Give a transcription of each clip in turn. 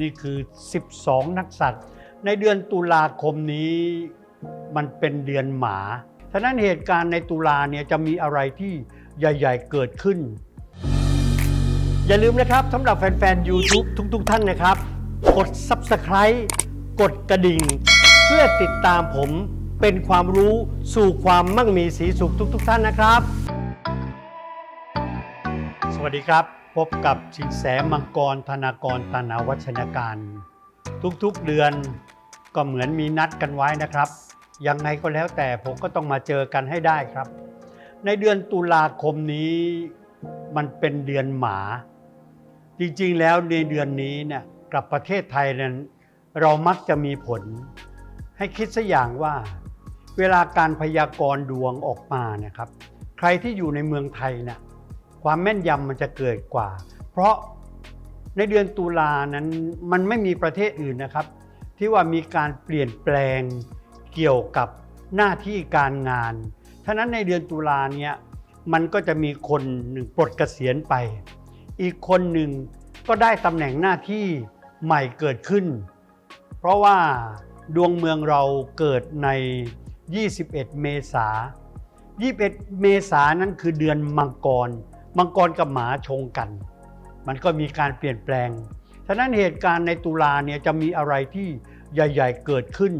นี่คือ 12 นักสัตว์ในเดือนตุลาคมนี้มันเป็นเดือนหมาฉะนั้นเหตุการณ์ในตุลาเนี่ยจะมีอะไรที่ใหญ่ ๆ เกิดขึ้น อย่าลืมนะครับสำหรับแฟน ๆ YouTube ทุก ๆ ท่านนะครับ กด Subscribe กดกระดิ่ง เพื่อติดตามผมเป็นความรู้สู่ความมั่งมีสีสุขทุก ๆ ท่านนะครับ สวัสดีครับ พบกับสินแสมังกรธนากรตานาวัชนการ ทุกๆเดือนก็เหมือนมีนัดกันไว้นะครับ ยังไงก็แล้วแต่ผมก็ต้องมาเจอกันให้ได้ครับ ในเดือนตุลาคมนี้มันเป็นเดือนหมา จริงๆแล้วในเดือนนี้เนี่ยกับประเทศไทยนั้นเรามักจะมีผล ให้คิดสักอย่างว่า เวลาการพยากรณ์ดวงออกมาเนะครับ ใครที่อยู่ในเมืองไทยเนี่ย ความแม่นยำมันจะเกิดกว่า เพราะในเดือนตุลานั้นมันไม่มีประเทศอื่นนะครับ ที่ว่ามีการเปลี่ยนแปลงเกี่ยวกับหน้าที่การงานฉะนั้นในเดือนตุลาเนี่ยมันก็จะมีคนหนึ่งปลดเกษียณไป อีกคนหนึ่งก็ได้ตำแหน่งหน้าที่ใหม่เกิดขึ้น เพราะว่าดวงเมืองเราเกิดใน 21 เมษา21 เมษานั้นคือเดือนมังกร มังกรกับหมาชงกัน มันก็มีการเปลี่ยนแปลง ฉะนั้นเหตุการณ์ในตุลาเนี่ยจะมีอะไรที่ใหญ่ ๆ เกิดขึ้น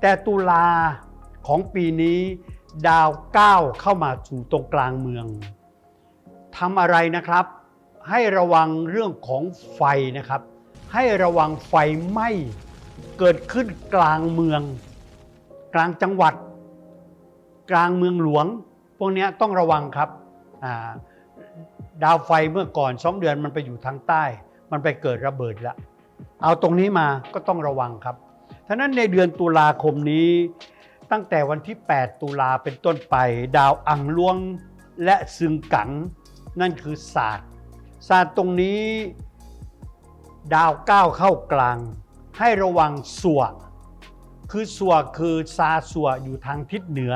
แต่ตุลาของปีนี้ดาวก้าวเข้ามาสู่ตรงกลางเมืองทำอะไรนะครับ ให้ระวังเรื่องของไฟนะครับ ให้ระวังไฟไหม้เกิดขึ้นกลางเมือง กลางจังหวัด กลางเมืองหลวง พวกนี้ต้องระวังครับอ่า ดาวไฟเมื่อก่อนสองเดือนมันไปอยู่ทางใต้ มันไปเกิดระเบิดล้วเอาตรงนี้มาก็ต้องระวังครับฉะนั้นในเดือนตุลาคมนี้ ตั้งแต่วันที่ 8 ตุลาเป็นต้นไป ดาวอังลวงและซึงกัง นั่นคือศาสตร์ศาสตร์ตรงนี้ ดาวก้าวเข้ากลาง ให้ระวังสัวคือสัวคือซาสัวอยู่ทางทิศเหนือ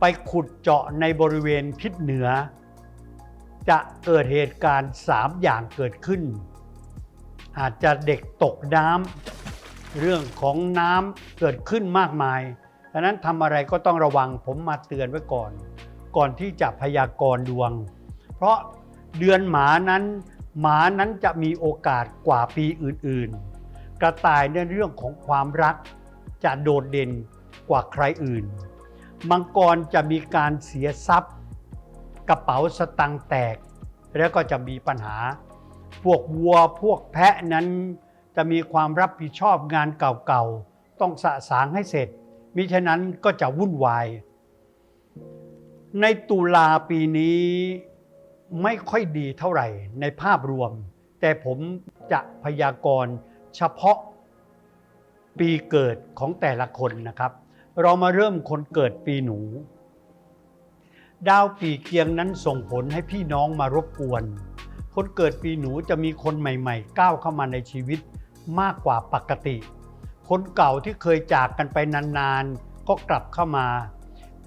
ไปขุดเจาะในบริเวณทิศเหนือ จะเกิดเหตุการณ์ 3 อย่างเกิดขึ้น อาจจะเด็กตกน้ำเรื่องของน้ำเกิดขึ้นมากมายดังนั้นทำอะไรก็ต้องระวังผมมาเตือนไว้ก่อน ก่อนที่จะพยากรณ์ดวง เพราะเดือนหมานั้น หมานั้นจะมีโอกาสกว่าปีอื่นๆ กระต่ายในเรื่องของความรัก จะโดดเด่นกว่าใครอื่น มังกรจะมีการเสียทรัพย์ กระเป๋าสตังค์แตก แล้วก็จะมีปัญหา พวกวัวพวกแพะนั้น จะมีความรับผิดชอบงานเก่าๆ ต้องสะสางให้เสร็จมิฉะนั้นก็จะวุ่นวาย ในตุลาปีนี้ไม่ค่อยดีเท่าไหร่ในภาพรวม แต่ผมจะพยากรณ์เฉพาะปีเกิดของแต่ละคนนะครับ เรามาเริ่มคนเกิดปีหนู ดาวปีเกียงนั้นส่งผลให้พี่น้องมารบกวน คนเกิดปีหนูจะมีคนใหม่ๆ ก้าวเข้ามาในชีวิตมากกว่าปกติ คนเก่าที่เคยจากกันไปนานๆ ก็กลับเข้ามา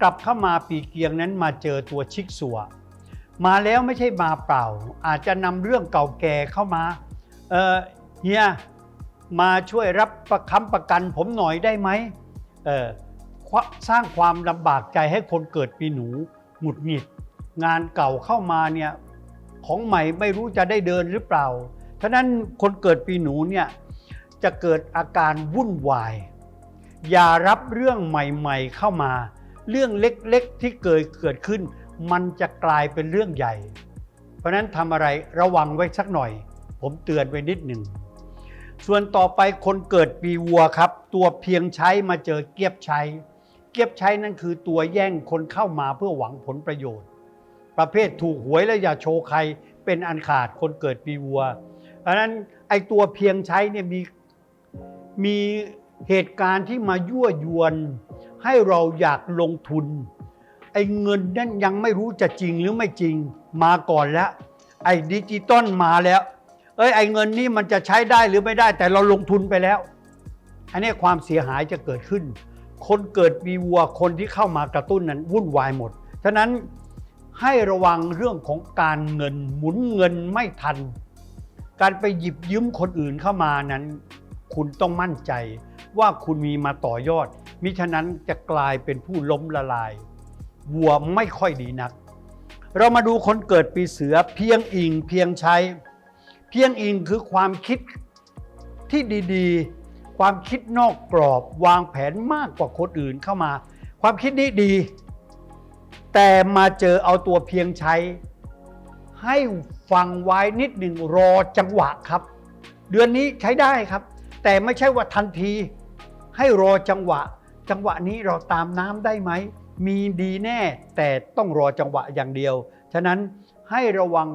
กลับเข้ามาปีเกียงนั้นมาเจอตัวชิกสัวมาแล้วไม่ใช่มาเปล่า อาจจะนำเรื่องเก่าแก่เข้ามา เออเฮียมาช่วยรับประคำประกันผมหน่อยได้ไหมเออสร้างความลำบากใจให้คนเกิดปีหนู หงุดหงิด งานเก่าเข้ามาเนี่ยของใหม่ไม่รู้จะได้เดินหรือเปล่าฉะนั้นคนเกิดปีหนูเนี่ยจะเกิดอาการวุ่นวาย อย่ารับเรื่องใหม่ ๆ เข้ามา เรื่องเล็กๆที่เกิดเกิดขึ้น มันจะกลายเป็นเรื่องใหญ่ เพราะนั้นทำอะไรระวังไว้สักหน่อย ผมเตือนไว้นิดหนึ่งส่วนต่อไปคนเกิดปีวัวครับ ตัวเพียงใช้มาเจอเกียบใช้ เกียบใช้นั่นคือตัวแย่งคนเข้ามาเพื่อหวังผลประโยชน์ ประเภทถูกหวยแล้วอย่าโชว์ใครเป็นอันขาดคนเกิดปีวัวเพราะนั้นไอ้ตัวเพียงใช้เนี่ยมีมีเหตุการณ์ที่มายั่วยวน ให้เราอยากลงทุน ไอ้เงินนั่นยังไม่รู้จะจริงหรือไม่จริงมาก่อนแล้ว ไอ้ดิจิตอลมาแล้ว เอ้ยไอ้เงินนี้มันจะใช้ได้หรือไม่ได้แต่เราลงทุนไปแล้ว อันนี้ความเสียหายจะเกิดขึ้น คนเกิดปีวัวคนที่เข้ามากระตุ้นนั้นวุ่นวายหมด ฉะนั้นให้ระวังเรื่องของการเงินหมุนเงินไม่ทัน การไปหยิบยืมคนอื่นเข้ามานั้น คุณต้องมั่นใจว่าคุณมีมาต่อยอด มิฉะนั้นจะกลายเป็นผู้ล้มละลายวัวไม่ค่อยดีนัก เรามาดูคนเกิดปีเสือเพียงอิงเพียงใช้ เพียงอิงคือความคิดที่ดีๆ ความคิดนอกกรอบวางแผนมากกว่าคนอื่นเข้ามา ความคิดนี้ดี แต่มาเจอเอาตัวเพียงใช้ ให้ฟังไว้นิดหนึ่งรอจังหวะครับ เดือนนี้ใช้ได้ครับ แต่ไม่ใช่ว่าทันที ให้รอจังหวะ จังหวะนี้เราตามน้ำได้ไหม มีดีแน่ แต่ต้องรอจังหวะอย่างเดียว ฉะนั้นให้ระวัง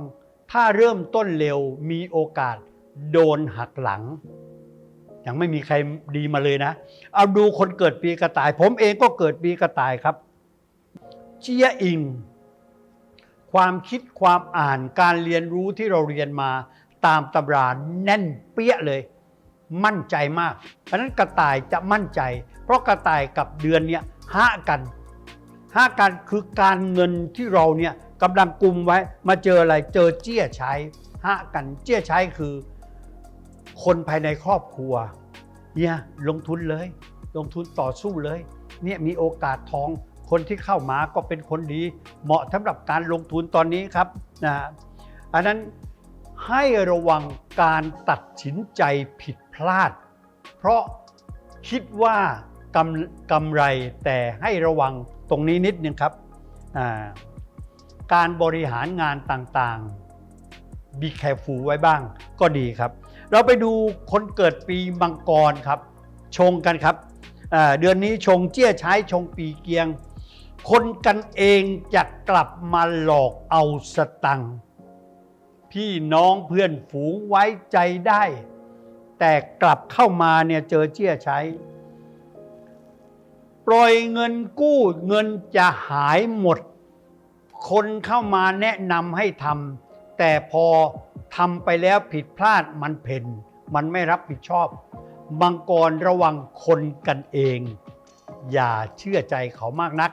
ถ้าเริ่มต้นเร็วมีโอกาสโดนหักหลัง ยังไม่มีใครดีมาเลยนะ เอาดูคนเกิดปีกระต่าย ผมเองก็เกิดปีกระต่ายครับเจียอิง ความคิดความอ่านการเรียนรู้ที่เราเรียนมาตามตำราแน่นเปี้ยเลย มั่นใจมาก เพราะนั้นกระต่ายจะมั่นใจ เพราะกระต่ายกับเดือนเนี่ยห้ากันห้ากันคือการเงินที่เราเนี่ยกำลังกุมไว้มาเจออะไรเจอเจี้ยใช้ห้ากันเจี้ยใช้คือ คนภายในครอบครัวเนี่ยลงทุนเลย ลงทุนต่อสู้เลยเนี่ยมีโอกาสทองคนที่เข้ามาก็เป็นคนดี เหมาะสำหรับการลงทุนตอนนี้ครับนะอันนั้นให้ระวังการตัดสินใจผิดพลาด เพราะคิดว่ากำกำไรแต่ให้ระวังตรงนี้นิดนึงครับการบริหารงานต่างๆ be careful ไว้บ้างก็ดีครับ เราไปดูคนเกิดปีมังกรครับ ชงกันครับ เดือนนี้ชงเจี้ยใช้ชงปีเกียง คนกันเองจะกลับมาหลอกเอาสตังค์พี่น้องเพื่อนฝูงไว้ใจได้ แต่กลับเข้ามาเนี่ยเจอเจี้ยใช้ ปล่อยเงินกู้เงินจะหายหมด คนเข้ามาแนะนำให้ทำ แต่พอทำไปแล้วผิดพลาดมันเพ่นมันไม่รับผิดชอบ มังกรระวังคนกันเอง อย่าเชื่อใจเขามากนัก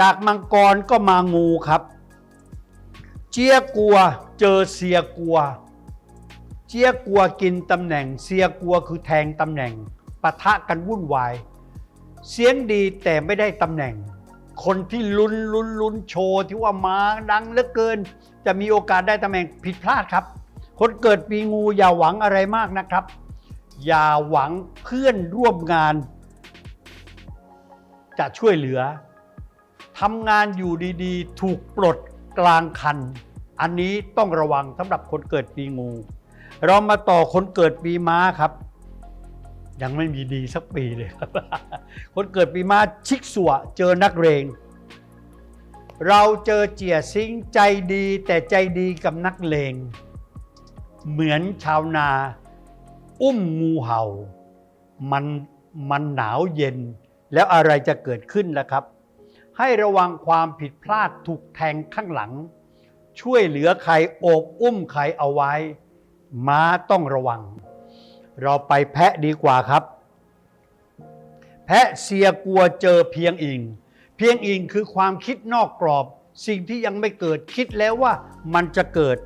จากมังกรก็มางูครับ เจียกัวเจอเสียกัว เจียกัวกินตำแหน่ง เสียกัวคือแทงตำแหน่งปะทะกันวุ่นวาย เสียงดีแต่ไม่ได้ตำแหน่ง คนที่ลุ้นลุ้นลุ้นโชว์ที่ว่ามาดังเหลือเกิน จะมีโอกาสได้ตำแหน่งผิดพลาดครับ คนเกิดปีงูอย่าหวังอะไรมากนะครับ อย่าหวังเพื่อนร่วมงาน จะช่วยเหลือทำงานอยู่ดีๆ ถูกปลดกลางคัน อันนี้ต้องระวังสำหรับคนเกิดปีงู เรามาต่อคนเกิดปีม้าครับ ยังไม่มีดีสักปีเลยครับ คนเกิดปีมาชิกสัวเจอนักเรง เราเจอเจียซิงใจดีแต่ใจดีกับนักเลง เหมือนชาวนา อุ้มงูเห่า มันมันหนาวเย็น แล้วอะไรจะเกิดขึ้นล่ะครับ ให้ระวังความผิดพลาดถูกแทงข้างหลัง ช่วยเหลือใครโอบอุ้มใครเอาไว้ ม้าต้องระวัง เราไปแพะดีกว่าครับ แพะเสียกลัวเจอเพียงอิง เพียงอิงคือความคิดนอกกรอบ สิ่งที่ยังไม่เกิดคิดแล้วว่ามันจะเกิด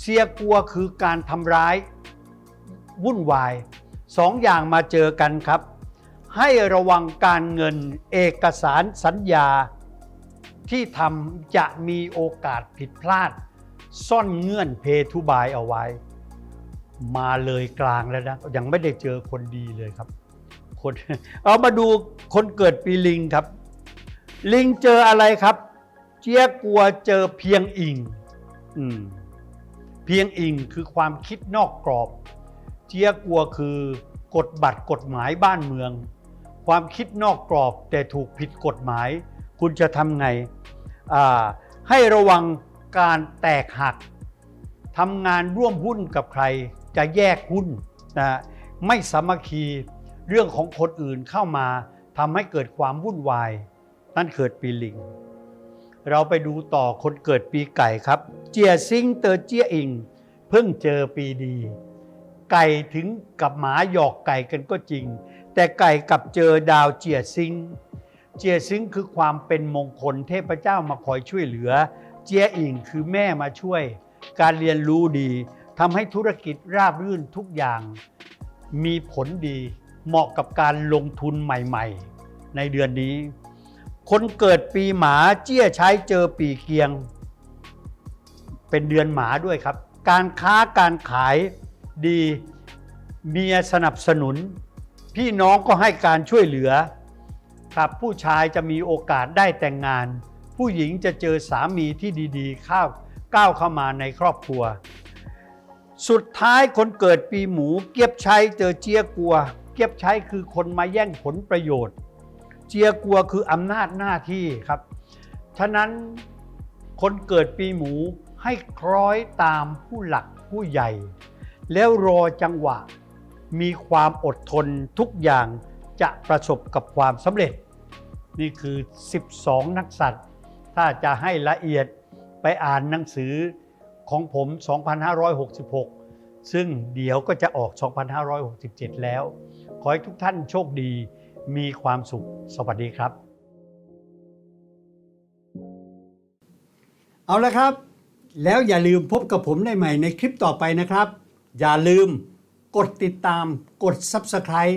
เสียกลัวคือการทำร้าย วุ่นวายสองอย่างมาเจอกันครับ ให้ระวังการเงินเอกสารสัญญา ที่ทำจะมีโอกาสผิดพลาด ซ่อนเงื่อนเพทุบายเอาไว้ มาเลยกลางแล้วนะยังไม่ได้เจอคนดีเลยครับ คนเอามาดูคนเกิดปีลิงครับ ลิงเจออะไรครับ เจี๊ยกลัวเจอเพียงอิงอืมเพียงอิงคือความคิดนอกกรอบ เจี๊ยกลัวคือกฎบัตรกฎหมายบ้านเมือง ความคิดนอกกรอบแต่ถูกผิดกฎหมาย คุณจะทำไงให้ระวังการแตกหักทำงานร่วมหุ้นกับใคร จะแยกหุ้นนะไม่สามัคคีเรื่องของคนอื่นเข้ามาทำให้เกิดความวุ่นวาย นั่นเกิดปีลิง เราไปดูต่อคนเกิดปีไก่ครับ เจียซิงเตอเจียอิง เพิ่งเจอปีดี ไก่ถึงกับหมาหยอกไก่กันก็จริง แต่ไก่กับเจอดาวเจียซิง เจียซิงคือความเป็นมงคลเทพเจ้ามาคอยช่วยเหลือ เจียอิงคือแม่มาช่วย การเรียนรู้ดี ทำให้ธุรกิจราบรื่นทุกอย่าง มีผลดีเหมาะกับการลงทุนใหม่ๆ ในเดือนนี้ คนเกิดปีหมาเจี้ยใช้เจอปีเกียง เป็นเดือนหมาด้วยครับ การค้าการขายดีเมียสนับสนุน พี่น้องก็ให้การช่วยเหลือครับผู้ชายจะมีโอกาสได้แต่งงาน ผู้หญิงจะเจอสามีที่ดีๆเข้าก้าวเข้ามาในครอบครัว สุดท้ายคนเกิดปีหมู เกียบใช้เจอเจียกลัว เกียบใช้คือคนมาแย่งผลประโยชน์ เจียกลัวคืออำนาจหน้าที่ครับ ฉะนั้นคนเกิดปีหมูให้คล้อยตามผู้หลักผู้ใหญ่ แล้วรอจังหวะ มีความอดทนทุกอย่างจะประสบกับความสำเร็จ นี่คือ 12 นักสัตว์ ถ้าจะให้ละเอียดไปอ่านหนังสือ ของผม 2566 ซึ่งเดี๋ยวก็จะออก 2567 แล้ว ขอให้ทุกท่านโชคดีมีความสุข สวัสดีครับ เอาละครับ แล้วอย่าลืมพบกับผมได้ใหม่ในคลิปต่อไปนะครับ อย่าลืมกดติดตาม กด Subscribe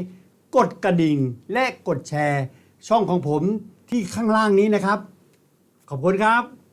กดกระดิ่ง และกดแชร์ ช่องของผมที่ข้างล่างนี้นะครับ ขอบคุณครับ